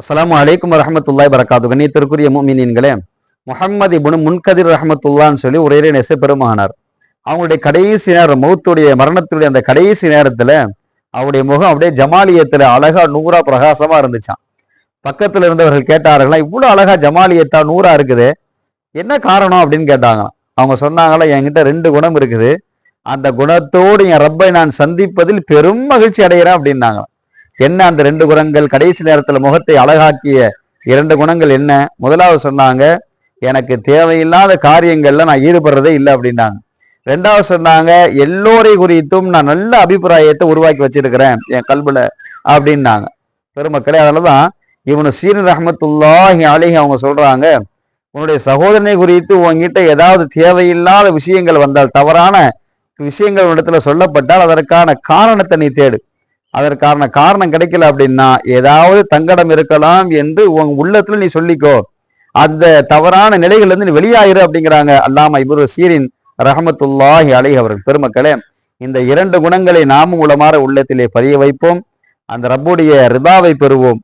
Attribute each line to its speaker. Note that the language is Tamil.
Speaker 1: அஸ்லாம் அலைக்கும் வரஹமத்துல்லாய் வரகாத்து கண்ணியத்திற்குரிய மூமினீன்களே முகமது இபுனு முன்கதிர் ரஹமத்துல்லான்னு சொல்லி ஒரு நெசை பெருமானார். அவங்களுடைய கடைசி நேரம் மௌத்துடைய மரணத்துடைய அந்த கடைசி நேரத்துல அவருடைய முகம் அப்படியே ஜமாலியத்துல அழகா நூறா பிரகாசமா இருந்துச்சான் பக்கத்துல இருந்தவர்கள் கேட்டார்களா இவ்வளவு அழகா ஜமாலியத்தா நூறா இருக்குது. என்ன காரணம் அப்படின்னு கேட்டாங்களாம். அவங்க சொன்னாங்களா என்கிட்ட ரெண்டு குணம் இருக்குது. அந்த குணத்தோடு என் ரப்பை நான் சந்திப்பதில் பெரும் மகிழ்ச்சி அடைகிறேன் அப்படின்னாங்க என்ன அந்த ரெண்டு குணங்கள் கடைசி நேரத்தில் முகத்தை அழகாக்கிய இரண்டு குணங்கள் என்ன? முதலாவது சொன்னாங்க எனக்கு தேவையில்லாத காரியங்களில் நான் ஈடுபடுறதே இல்லை அப்படின்னாங்க. ரெண்டாவது சொன்னாங்க எல்லோரை குறித்தும் நான் நல்ல அபிப்பிராயத்தை உருவாக்கி வச்சிருக்கிறேன் என் கல்புல அப்படின்னாங்க. பெருமக்களே அதனாலதான் இவனு சீரன் ரஹமத்துல்லாஹி அலிஹி அவங்க சொல்றாங்க உன்னுடைய சகோதரனை குறித்து உங்ககிட்ட ஏதாவது தேவையில்லாத விஷயங்கள் வந்தால் தவறான விஷயங்கள் இடத்துல சொல்லப்பட்டால் அதற்கான காரணத்தை நீ தேடு. அதற்கான காரணம் கிடைக்கல அப்படின்னா ஏதாவது தங்கடம் இருக்கலாம் என்று உன் உள்ளத்துல நீ சொல்லிக்கோ. அந்த தவறான நிலைகள் இருந்து நீ வெளியாயிரு அப்படிங்கிறாங்க அல்லாம இப்ரு சீரின் ரஹமத்துல்லாஹி அலை அவர்கள். பெருமக்களே இந்த இரண்டு குணங்களை நாமும் உளமாற உள்ளத்திலே பதிய வைப்போம். அந்த ரப்புடைய ரிதாவை பெறுவோம்.